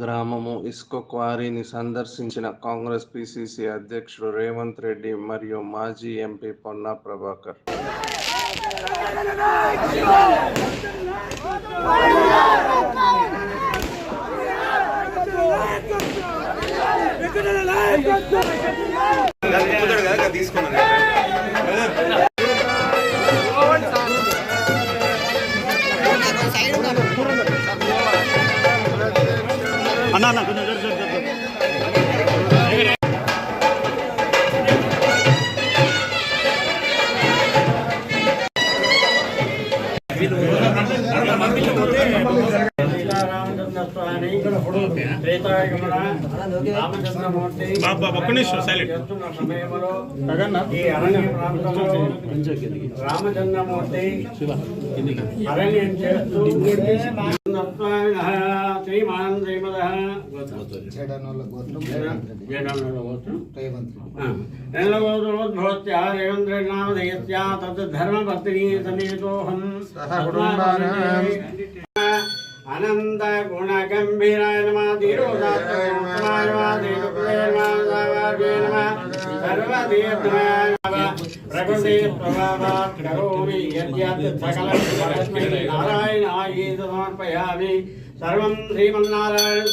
గ్రామము ఇసుక క్వారీని సందర్శించిన కాంగ్రెస్ పిసిసి అధ్యక్షుడు రేవంత్ రెడ్డి మరియు మాజీ ఎంపీ పొన్నా ప్రభాకర్. అన్న అన్న కొంచెం జరు, జరు, జరు, రామచంద్రమూర్తి అరణ్య ప్రాంతంలో రామచంద్రమూర్తి అరణ్యం చేస్తూ రామచంద్రస్వామినః అనంత గుణ గంభీరాయ నమ. ధీరోదాత్మాయ నమ. ధీరోపదే பிரபுதே பிரபாவா கரோமி யத்யத் சகலஸ்மை நாராயணாயே சமர்ப்பயாமி சர்வம் ஸ்ரீமன்னாராயண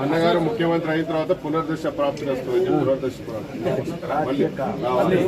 అన్నగారు ముఖ్యమంత్రి అయిన తర్వాత పునర్దశ ప్రాప్తి వస్తుంది పునర్దశ ప్రాప్తి.